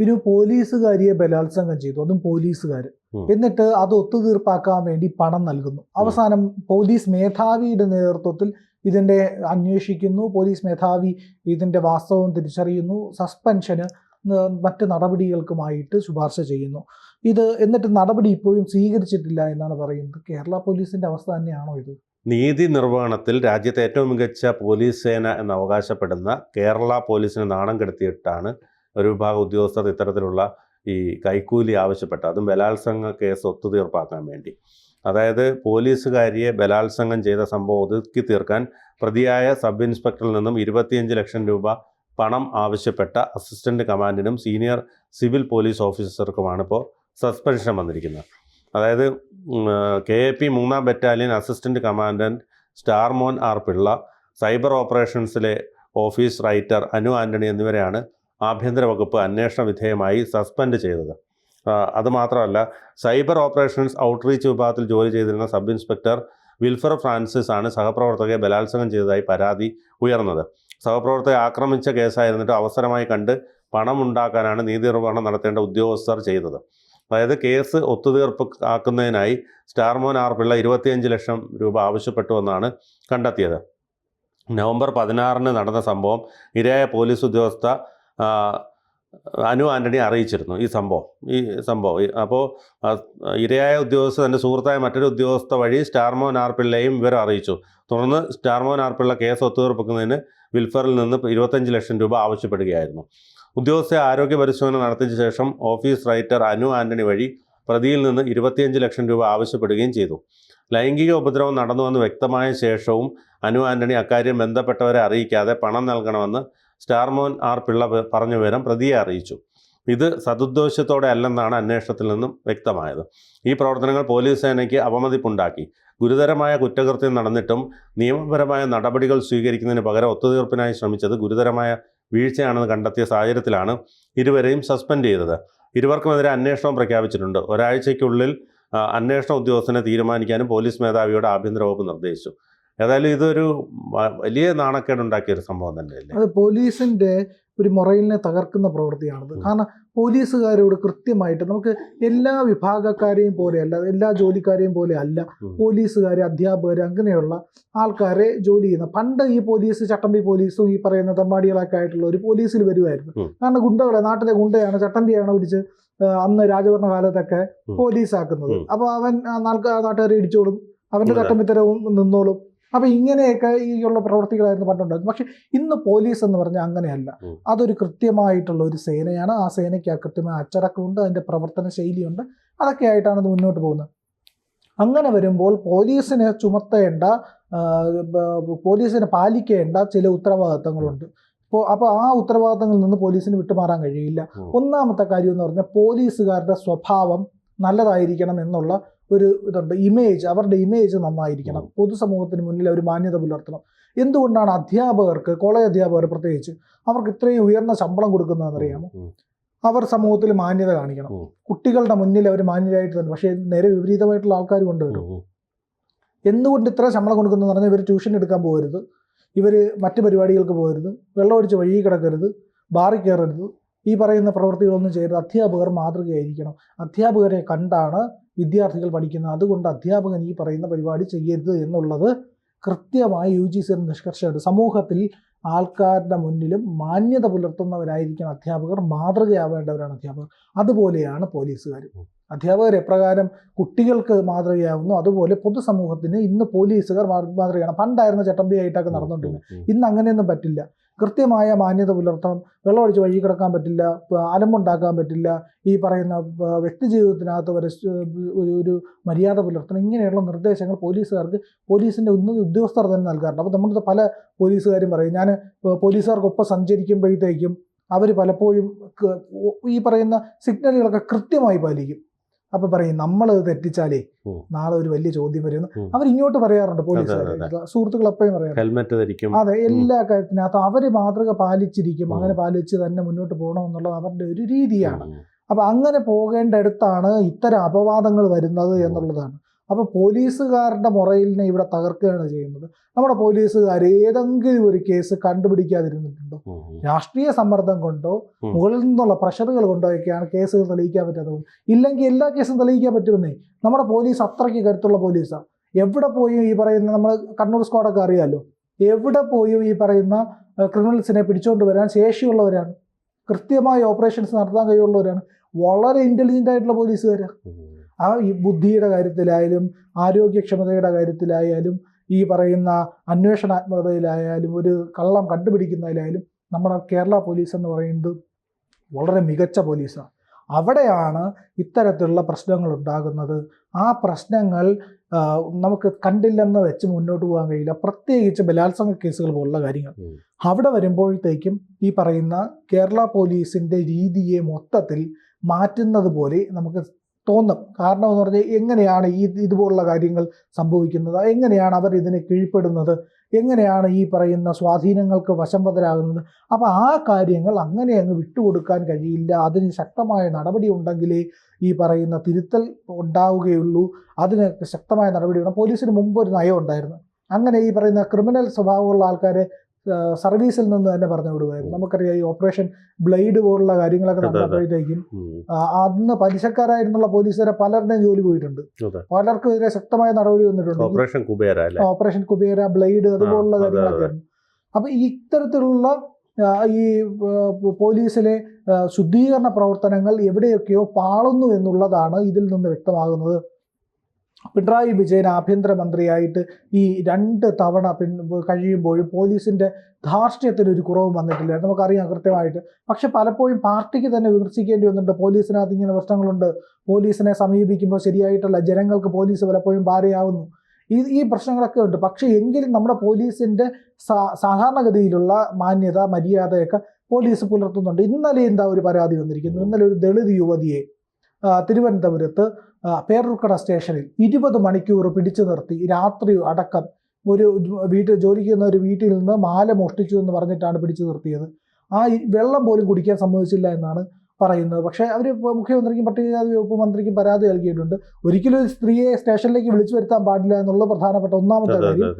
പിന്നെ പോലീസുകാരിയെ ബലാത്സംഗം ചെയ്തു. അതും പോലീസുകാർ എന്നിട്ട് അത് ഒത്തുതീർപ്പാക്കാൻ വേണ്ടി പണം നൽകുന്നു. അവസാനം പോലീസ് മേധാവിയുടെ നേതൃത്വത്തിൽ ഇതിന്റെ അന്വേഷിക്കുന്നു. പോലീസ് മേധാവി ഇതിന്റെ വാസ്തവം തിരിച്ചറിയുന്നു. സസ്പെൻഷന് മറ്റ് നടപടികൾക്കുമായിട്ട് ശുപാർശ ചെയ്യുന്നു. ഇത് എന്നിട്ട് നടപടി ഇപ്പോഴും സ്വീകരിച്ചിട്ടില്ല എന്നാണ് പറയുന്നത്. കേരള പോലീസിന്റെ അവസ്ഥ തന്നെയാണോ ഇത്? നീതി നിർവഹണത്തിൽ രാജ്യത്തെ ഏറ്റവും മികച്ച പോലീസ് സേന എന്ന് അവകാശപ്പെടുന്ന കേരള പോലീസിനെ നാണം കെടുത്തിയിട്ടാണ് ഒരു വിഭാഗം ഉദ്യോഗസ്ഥർ ഇത്തരത്തിലുള്ള ഈ കൈക്കൂലി ആവശ്യപ്പെട്ട അതും ബലാത്സംഗ കേസ് ഒത്തുതീർപ്പാക്കാൻ വേണ്ടി. അതായത് പോലീസുകാരിയെ ബലാത്സംഗം ചെയ്ത സംഭവം ഒതുക്കി തീർക്കാൻ പ്രതിയായ സബ് ഇൻസ്പെക്ടറിൽ നിന്നും ഇരുപത്തിയഞ്ച് ലക്ഷം രൂപ പണം ആവശ്യപ്പെട്ട അസിസ്റ്റന്റ് കമാൻഡിനും സീനിയർ സിവിൽ പോലീസ് ഓഫീസർക്കുമാണ് ഇപ്പോൾ സസ്പെൻഷൻ വന്നിരിക്കുന്നത്. അതായത് കെ എ പി മൂന്നാം battalion assistant commandant Starmon R Pillai cyber ഓപ്പറേഷൻസിലെ office writer Anu Antony എന്നിവരെയാണ് ആഭ്യന്തര വകുപ്പ് അന്വേഷണ വിധേയമായി സസ്പെൻഡ് ചെയ്തത്. അതുമാത്രമല്ല സൈബർ ഓപ്പറേഷൻസ് ഔട്ട്റീച്ച് വിഭാഗത്തിൽ ജോലി ചെയ്തിരുന്ന സബ് ഇൻസ്പെക്ടർ വിൽഫർ ഫ്രാൻസിസ് ആണ് സഹപ്രവർത്തകയെ ബലാത്സംഗം ചെയ്തതായി പരാതി ഉയർന്നത്. സഹപ്രവർത്തകയെ ആക്രമിച്ച കേസായിരുന്നിട്ട് അവസരമായി കണ്ട് പണമുണ്ടാക്കാനാണ് നീതി നിർവഹണം നടത്തേണ്ട ഉദ്യോഗസ്ഥർ ചെയ്തത്. അതായത് കേസ് ഒത്തുതീർപ്പ് ആക്കുന്നതിനായി സ്റ്റാർമോൻ ആർ പിള്ള ഇരുപത്തിയഞ്ച് ലക്ഷം രൂപ ആവശ്യപ്പെട്ടുവെന്നാണ് കണ്ടെത്തിയത്. നവംബർ പതിനാറിന് നടന്ന സംഭവം ഇരയായ പോലീസ് ഉദ്യോഗസ്ഥ അനു ആന്റണി അറിയിച്ചിരുന്നു ഈ സംഭവം ഈ സംഭവം. അപ്പോൾ ഇരയായ ഉദ്യോഗസ്ഥ തന്റെ സുഹൃത്തായ മറ്റൊരു ഉദ്യോഗസ്ഥ വഴി സ്റ്റാർമോൻ ആർപ്പിള്ളയും വിവരം അറിയിച്ചു. തുടർന്ന് സ്റ്റാർമോൻ ആർപ്പിള്ള കേസ് ഒത്തുതീർപ്പിക്കുന്നതിന് വിൽഫറിൽ നിന്ന് ഇരുപത്തഞ്ച് ലക്ഷം രൂപ ആവശ്യപ്പെടുകയായിരുന്നു. ഉദ്യോഗസ്ഥ ആരോഗ്യ പരിശോധന നടത്തിയ ശേഷം ഓഫീസ് റൈറ്റർ അനു ആന്റണി വഴി പ്രതിയിൽ നിന്ന് ഇരുപത്തിയഞ്ച് ലക്ഷം രൂപ ആവശ്യപ്പെടുകയും ചെയ്തു. ലൈംഗിക ഉപദ്രവം നടന്നുവെന്ന് വ്യക്തമായ ശേഷവും അനു ആന്റണി അക്കാര്യം ബന്ധപ്പെട്ടവരെ അറിയിക്കാതെ പണം നൽകണമെന്ന് സ്റ്റാർമോൻ ആർ പിള്ള പറഞ്ഞു വിവരം പ്രതിയെ അറിയിച്ചു. ഇത് സതുദ്ദേശത്തോടെ അല്ലെന്നാണ് അന്വേഷണത്തിൽ നിന്നും വ്യക്തമായത്. ഈ പ്രവർത്തനങ്ങൾ പോലീസ് സേനയ്ക്ക് അവമതിപ്പുണ്ടാക്കി. ഗുരുതരമായ കുറ്റകൃത്യം നടന്നിട്ടും നിയമപരമായ നടപടികൾ സ്വീകരിക്കുന്നതിന് പകരം ഒത്തുതീർപ്പിനായി ശ്രമിച്ചത് ഗുരുതരമായ വീഴ്ചയാണെന്ന് കണ്ടെത്തിയ സാഹചര്യത്തിലാണ് ഇരുവരെയും സസ്പെൻഡ് ചെയ്തത്. ഇരുവർക്കുമെതിരെ അന്വേഷണം പ്രഖ്യാപിച്ചിട്ടുണ്ട്. ഒരാഴ്ചയ്ക്കുള്ളിൽ അന്വേഷണ ഉദ്യോഗസ്ഥനെ തീരുമാനിക്കാനും പോലീസ് മേധാവിയോട് ആഭ്യന്തര വകുപ്പ് നിർദ്ദേശിച്ചു. ഏതായാലും ഇതൊരു വലിയ നാണക്കേടുണ്ടാക്കിയ ഒരു സംഭവം തന്നെയല്ലേ? അത് പോലീസിന്റെ ഒരു മൊറയിലിനെ തകർക്കുന്ന പ്രവൃത്തിയാണത്. കാരണം പോലീസുകാരോട് കൃത്യമായിട്ട് നമുക്ക് എല്ലാ വിഭാഗക്കാരെയും പോലെയല്ല എല്ലാ ജോലിക്കാരെയും പോലെ അല്ല പോലീസുകാർ അധ്യാപകർ അങ്ങനെയുള്ള ആൾക്കാരെ ജോലി ചെയ്യുന്ന പണ്ട് ഈ പോലീസ് ചട്ടമ്പി പോലീസും ഈ പറയുന്ന തമ്മാടികളൊക്കെ ആയിട്ടുള്ള ഒരു പോലീസിൽ വരുമായിരുന്നു കാരണം ഗുണ്ടകളെ നാട്ടിലെ ഗുണ്ടയാണ് ചട്ടമ്പിയാണ് പിടിച്ച് അന്ന് രാജഭരണ കാലത്തൊക്കെ. പോലീസാക്കുന്നത്. അപ്പോൾ അപ്പൊ അവൻ നാട്ടുകാരെ ഇടിച്ചോളും അവന്റെ. ചട്ടമ്പിത്തരവും നിന്നോളും. അപ്പൊ ഇങ്ങനെയൊക്കെ ഈ ഉള്ള പ്രവർത്തികളായിരുന്നു പണ്ടുണ്ടായിരുന്നു പക്ഷേ ഇന്ന് പോലീസ് എന്ന് പറഞ്ഞാൽ അങ്ങനെയല്ല. അതൊരു കൃത്യമായിട്ടുള്ള ഒരു സേനയാണ്. ആ സേനയ്ക്ക് ആ കൃത്യമായ അച്ചടക്കമുണ്ട് അതിന്റെ പ്രവർത്തന ശൈലിയുണ്ട്. അതൊക്കെ ആയിട്ടാണ് ഇത് മുന്നോട്ട് പോകുന്നത്. അങ്ങനെ വരുമ്പോൾ പോലീസിനെ ചുമത്തേണ്ട പോലീസിനെ പാലിക്കേണ്ട ചില ഉത്തരവാദിത്തങ്ങളുണ്ട്. ഇപ്പോൾ അപ്പോൾ ആ ഉത്തരവാദിത്തങ്ങളിൽ നിന്ന് പോലീസിന് വിട്ടുമാറാൻ കഴിയില്ല. ഒന്നാമത്തെ കാര്യം എന്ന് പറഞ്ഞാൽ പോലീസുകാരുടെ സ്വഭാവം നല്ലതായിരിക്കണം എന്നുള്ള ഒരു ഇതുണ്ട്. ഇമേജ് അവരുടെ ഇമേജ് നന്നായിരിക്കണം. പൊതുസമൂഹത്തിന് മുന്നിൽ അവർ മാന്യത പുലർത്തണം. എന്തുകൊണ്ടാണ് അധ്യാപകർക്ക് കോളേജ് അധ്യാപകർ പ്രത്യേകിച്ച് അവർക്ക് ഇത്രയും ഉയർന്ന ശമ്പളം കൊടുക്കുന്നതെന്നറിയാമോ അറിയാമോ അവർ സമൂഹത്തിൽ മാന്യത കാണിക്കണം. കുട്ടികളുടെ മുന്നിൽ അവർ മാന്യരായിട്ട് തന്നെ പക്ഷേ നേരെ വിപരീതമായിട്ടുള്ള ആൾക്കാർ കൊണ്ട് വരും. എന്തുകൊണ്ട് ഇത്ര ശമ്പളം കൊടുക്കുന്നു പറഞ്ഞാൽ ഇവർ ട്യൂഷൻ എടുക്കാൻ പോകരുത്. ഇവർ മറ്റു പരിപാടികൾക്ക് പോകരുത്. വെള്ളമടിച്ച് വഴി കിടക്കരുത്. ബാറിൽ കയറരുത്. ഈ പറയുന്ന പ്രവൃത്തികളൊന്നും ചെയ്യരുത്. അധ്യാപകർ മാതൃകയായിരിക്കണം. അധ്യാപകരെ കണ്ടാണ് വിദ്യാർത്ഥികൾ പഠിക്കുന്നത് അതുകൊണ്ട് അധ്യാപകൻ ഈ പറയുന്ന പരിപാടി ചെയ്യരുത് എന്നുള്ളത് കൃത്യമായി യു ജി സി നിഷ്കർഷമുണ്ട് സമൂഹത്തിൽ ആൾക്കാരുടെ മുന്നിലും മാന്യത പുലർത്തുന്നവരായിരിക്കണം അധ്യാപകർ മാതൃകയാവേണ്ടവരാണ് അധ്യാപകർ. അതുപോലെയാണ് പോലീസുകാർ അധ്യാപകർ എപ്രകാരം കുട്ടികൾക്ക് മാതൃകയാവുന്നു അതുപോലെ പൊതുസമൂഹത്തിന് ഇന്ന് പോലീസുകാർ മാതൃ- മാതൃകയാണ്. പണ്ടായിരുന്ന ചട്ടമ്പിയായിട്ടൊക്കെ നടന്നുകൊണ്ടിരുന്നത്. ഇന്ന് അങ്ങനെയൊന്നും പറ്റില്ല. കൃത്യമായ മാന്യത പുലർത്തണം. വെള്ളമടിച്ച് വഴി കിടക്കാൻ പറ്റില്ല അലമ്പുണ്ടാക്കാൻ പറ്റില്ല ഈ പറയുന്ന വ്യക്തി ജീവിതത്തിനകത്ത് വരെ ഒരു മര്യാദ പുലർത്തണം. ഇങ്ങനെയുള്ള നിർദ്ദേശങ്ങൾ പോലീസുകാർക്ക് പോലീസിന്റെ ഉന്നത ഉദ്യോഗസ്ഥർ തന്നെ നൽകാറുണ്ട്. അപ്പോൾ നമ്മുടെ പല പോലീസുകാരും പറയും ഞാൻ പോലീസുകാർക്കൊപ്പം സഞ്ചരിക്കുമ്പോഴത്തേക്കും അവർ പലപ്പോഴും ഈ പറയുന്ന സിഗ്നലുകളൊക്കെ കൃത്യമായി പാലിക്കും. അപ്പൊ പറയും നമ്മൾ തെറ്റിച്ചാലേ നാളെ ഒരു വലിയ ചോദ്യം വരുമെന്ന്. അവർ ഇങ്ങോട്ട് പറയാറുണ്ട് പോലീസ് സുഹൃത്തുക്കൾ എപ്പോഴും പറയാറുണ്ട്. അതെ എല്ലാ കാര്യത്തിനകത്ത് അവർ മാതൃക പാലിച്ചിരിക്കും അങ്ങനെ പാലിച്ച് തന്നെ മുന്നോട്ട് പോകണം എന്നുള്ളത് അവരുടെ ഒരു രീതിയാണ്. അപ്പൊ അങ്ങനെ പോകേണ്ട അടുത്താണ് ഇത്തരം അപവാദങ്ങൾ വരുന്നത് എന്നുള്ളതാണ്. അപ്പോൾ പോലീസുകാരുടെ മുറയിലിനെ ഇവിടെ തകർക്കുകയാണ് ചെയ്യുന്നത്. നമ്മുടെ പോലീസുകാർ ഏതെങ്കിലും ഒരു കേസ് കണ്ടുപിടിക്കാതിരുന്നിട്ടുണ്ടോ. രാഷ്ട്രീയ സമ്മർദ്ദം കൊണ്ടോ മുകളിൽ നിന്നുള്ള പ്രഷറുകൾ കൊണ്ടോ ഒക്കെയാണ് കേസുകൾ തെളിയിക്കാൻ പറ്റാത്തത്. ഇല്ലെങ്കിൽ എല്ലാ കേസും തെളിയിക്കാൻ പറ്റുമെന്നേ? നമ്മുടെ പോലീസ് അത്രയ്ക്ക് കരുത്തുള്ള പോലീസാണ് എവിടെ പോയും ഈ പറയുന്ന നമ്മൾ കണ്ണൂർ സ്ക്വാഡൊക്കെ അറിയാമല്ലോ എവിടെ പോയും ഈ പറയുന്ന ക്രിമിനൽസിനെ പിടിച്ചുകൊണ്ട് വരാൻ ശേഷിയുള്ളവരാണ്. കൃത്യമായി ഓപ്പറേഷൻസ് നടത്താൻ കഴിയുള്ളവരാണ് വളരെ ഇന്റലിജന്റ് ആയിട്ടുള്ള പോലീസുകാരാണ്. ആ ഈ ബുദ്ധിയുടെ കാര്യത്തിലായാലും ആരോഗ്യക്ഷമതയുടെ കാര്യത്തിലായാലും ഈ പറയുന്ന അന്വേഷണാത്മകതയിലായാലും ഒരു കള്ളം കണ്ടുപിടിക്കുന്നതിലായാലും നമ്മുടെ കേരള പോലീസ് എന്ന് പറയുന്നത് വളരെ മികച്ച പോലീസാണ്. അവിടെയാണ് ഇത്തരത്തിലുള്ള പ്രശ്നങ്ങൾ ഉണ്ടാകുന്നത്. ആ പ്രശ്നങ്ങൾ നമുക്ക് കണ്ടില്ലെന്ന് വെച്ച് മുന്നോട്ട് പോകാൻ കഴിയില്ല. പ്രത്യേകിച്ച് ബലാത്സംഗ കേസുകൾ പോലുള്ള കാര്യങ്ങൾ. അവിടെ വരുമ്പോഴത്തേക്കും ഈ പറയുന്ന കേരള പോലീസിന്റെ രീതിയെ മൊത്തത്തിൽ മാറ്റുന്നത് പോലെ നമുക്ക് തോന്നും. കാരണം എന്ന് പറഞ്ഞാൽ എങ്ങനെയാണ് ഈ ഇതുപോലുള്ള കാര്യങ്ങൾ സംഭവിക്കുന്നത്? എങ്ങനെയാണ് അവർ ഇതിനെ കീഴ്പ്പെടുന്നത്? എങ്ങനെയാണ് ഈ പറയുന്ന സ്വാധീനങ്ങൾക്ക് വശംവദരാകുന്നത് അപ്പോൾ ആ കാര്യങ്ങൾ അങ്ങനെ അങ്ങ് വിട്ടുകൊടുക്കാൻ കഴിയില്ല. അതിന് ശക്തമായ നടപടി ഉണ്ടെങ്കിലേ ഈ പറയുന്ന തിരുത്തൽ ഉണ്ടാവുകയുള്ളൂ. അതിന് ശക്തമായ നടപടി വേണം. പോലീസിന് മുമ്പ് ഒരു നയം ഉണ്ടായിരുന്നു. അങ്ങനെ ഈ പറയുന്ന ക്രിമിനൽ സ്വഭാവമുള്ള ആൾക്കാരെ സർവീസിൽ നിന്ന് തന്നെ പറഞ്ഞു വിടുമായിരുന്നു. നമുക്കറിയാം ഈ ഓപ്പറേഷൻ ബ്ലേഡ് പോലുള്ള കാര്യങ്ങളൊക്കെ. നടന്നപ്പോഴത്തേക്കും അന്ന് പലിശക്കാരായിരുന്നുള്ള പോലീസുകാരെ പലരുടെയും ജോലി പോയിട്ടുണ്ട്. പലർക്കും പലർക്കെതിരെ ശക്തമായ നടപടി വന്നിട്ടുണ്ട്. Operation Kubera operation Kubera blade അതുപോലുള്ള അതെ, കാര്യങ്ങളൊക്കെ അപ്പൊ ഇത്തരത്തിലുള്ള ഈ പോലീസിലെ ശുദ്ധീകരണ പ്രവർത്തനങ്ങൾ എവിടെയൊക്കെയോ പാളുന്നു എന്നുള്ളതാണ് ഇതിൽ നിന്ന് വ്യക്തമാകുന്നത്. പിണറായി വിജയൻ ആഭ്യന്തരമന്ത്രിയായിട്ട് ഈ രണ്ട് തവണ പിൻ കഴിയുമ്പോഴും പോലീസിന്റെ ധാർഷ്ട്യത്തിന് ഒരു കുറവും വന്നിട്ടില്ല. നമുക്കറിയാം കൃത്യമായിട്ട്. പക്ഷെ പലപ്പോഴും പാർട്ടിക്ക് തന്നെ വിമർശിക്കേണ്ടി വന്നിട്ടുണ്ട്. പോലീസിനകത്ത് ഇങ്ങനെ പ്രശ്നങ്ങളുണ്ട്. പോലീസിനെ സമീപിക്കുമ്പോൾ ശരിയായിട്ടല്ല ജനങ്ങൾക്ക് പോലീസ് പലപ്പോഴും ഭാര്യയാവുന്നു ഈ ഈ പ്രശ്നങ്ങളൊക്കെ ഉണ്ട്. പക്ഷേ എങ്കിലും നമ്മുടെ പോലീസിന്റെ സാധാരണഗതിയിലുള്ള മാന്യത മര്യാദയൊക്കെ പോലീസ് പുലർത്തുന്നുണ്ട്. ഇന്നലെ എന്താ ഒരു പരാതി വന്നിരിക്കുന്നു ഇന്നലെ ഒരു ദളിത് യുവതിയെ തിരുവനന്തപുരത്ത് പേരൂർക്കട സ്റ്റേഷനിൽ ഇരുപത് മണിക്കൂർ പിടിച്ചു നിർത്തി രാത്രി അടക്കം ഒരു വീട്ടിൽ ജോലിക്കുന്ന ചെയ്യുന്ന ഒരു വീട്ടിൽ നിന്ന് മാല മോഷ്ടിച്ചു എന്ന് പറഞ്ഞിട്ടാണ് പിടിച്ചു നിർത്തിയത്. ആ വെള്ളം പോലും കുടിക്കാൻ സമ്മതിച്ചില്ല എന്നാണ് പറയുന്നത് പക്ഷേ അവർ മുഖ്യമന്ത്രിക്കും പട്ടികജാതി വകുപ്പ് മന്ത്രിക്കും പരാതി നൽകിയിട്ടുണ്ട്. ഒരിക്കലും ഒരു സ്ത്രീയെ സ്റ്റേഷനിലേക്ക് വിളിച്ചു വരുത്താൻ പാടില്ല എന്നുള്ളത് പ്രധാനപ്പെട്ട ഒന്നാമത്തെ കാര്യം.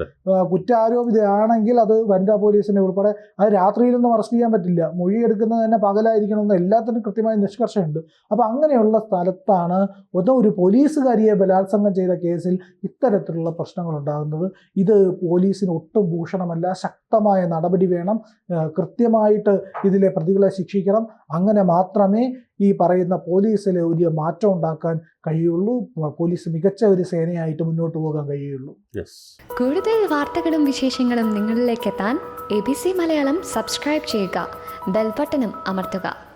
കുറ്റാരോപിതയാണെങ്കിൽ അത് വനിതാ പോലീസിനെ ഉൾപ്പെടെ അത് രാത്രിയിലൊന്നും അറസ്റ്റ് ചെയ്യാൻ പറ്റില്ല. മൊഴി മൊഴിയെടുക്കുന്നത് തന്നെ പകലായിരിക്കണമെന്ന് എല്ലാത്തിനും കൃത്യമായ നിഷ്കർഷമുണ്ട് അപ്പോൾ അങ്ങനെയുള്ള സ്ഥലത്താണ് ഒന്ന് ഒരു പോലീസുകാരിയെ ബലാത്സംഗം ചെയ്ത കേസിൽ ഇത്തരത്തിലുള്ള പ്രശ്നങ്ങൾ ഉണ്ടാകുന്നത്. ഇത് പോലീസിന് ഒട്ടും ഭൂഷണമല്ല. ശക്തമായ നടപടി വേണം. കൃത്യമായിട്ട് ഇതിലെ പ്രതികളെ ശിക്ഷിക്കണം. അങ്ങനെ മാത്രമേ ഈ പറയുന്ന പോലീസിൽ ഒരു മാറ്റം ഉണ്ടാക്കാൻ കഴിയുള്ളൂ. പോലീസ് മികച്ച ഒരു സേനയായിട്ട് മുന്നോട്ട് പോകാൻ കഴിയുള്ളൂ. Yes. കൂടുതൽ വാർത്തകളും വിശേഷങ്ങളും നിങ്ങളിലേക്ക് എത്താൻ A B C Malayalam subscribe ചെയ്യുക. ബെൽബട്ടനും അമർത്തുക.